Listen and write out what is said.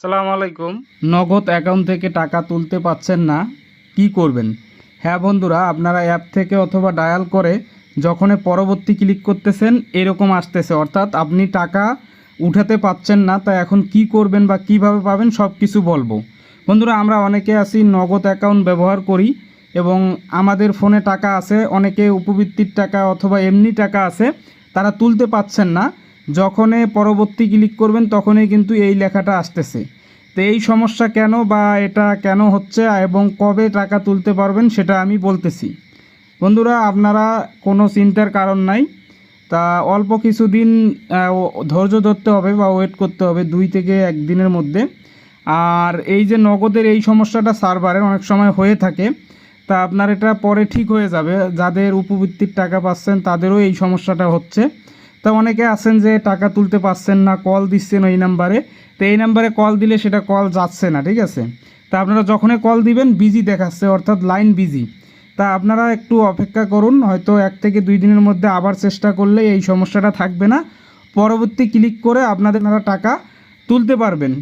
আসসালামু আলাইকুম। নগদ অ্যাকাউন্ট থেকে টাকা তুলতে পাচ্ছেন না, কি করবেন? হ্যাঁ বন্ধুরা, আপনারা অ্যাপ থেকে অথবা ডায়াল করে যখন পরবর্তী ক্লিক করতেছেন, এরকম আসতেছে। অর্থাৎ আপনি টাকা উঠাতে পাচ্ছেন না, তা এখন কি করবেন বা কীভাবে পাবেন সব কিছু বলব। বন্ধুরা, আমরা অনেকে আছি নগদ অ্যাকাউন্ট ব্যবহার করি এবং আমাদের ফোনে টাকা আছে, অনেকে উপবৃত্তির টাকা অথবা এমনি টাকা আছে, তারা তুলতে পাচ্ছেন না। যখনই পরবর্তী ক্লিক করবেন, তখনই কিন্তু এই লেখাটা আসতেছে। তো এই সমস্যা কেন বা এটা কেন হচ্ছে এবং কবে টাকা তুলতে পারবেন সেটা আমি বলতেছি। বন্ধুরা, আপনারা কোনো চিন্তার কারণ নাই। তা অল্প কিছুদিন ধৈর্য ধরতে হবে বা ওয়েট করতে হবে দুই থেকে একদিনের মধ্যে। আর এই যে নগদের এই সমস্যাটা সার্ভারের অনেক সময় হয়ে থাকে, তা আপনার এটা পরে ঠিক হয়ে যাবে। যাদের উপবৃত্তির টাকা পাচ্ছেন, তাদেরও এই সমস্যাটা হচ্ছে। তা অনেকে আছেন যে টাকা তুলতে পারছেন না কল দিচ্ছেন ওই নাম্বারে তো এই নাম্বারে কল দিলে সেটা কল যাচ্ছে না, ঠিক আছে? তা আপনারা যখনই কল দিবেন বিজি দেখাচ্ছে, অর্থাৎ লাইন বিজি তা আপনারা একটু অপেক্ষা করুন, হয়তো এক থেকে দুই দিনের মধ্যে আবার চেষ্টা করলে এই সমস্যাটা থাকবে না। পরবর্তী ক্লিক করে আপনাদের টাকা তুলতে পারবেন।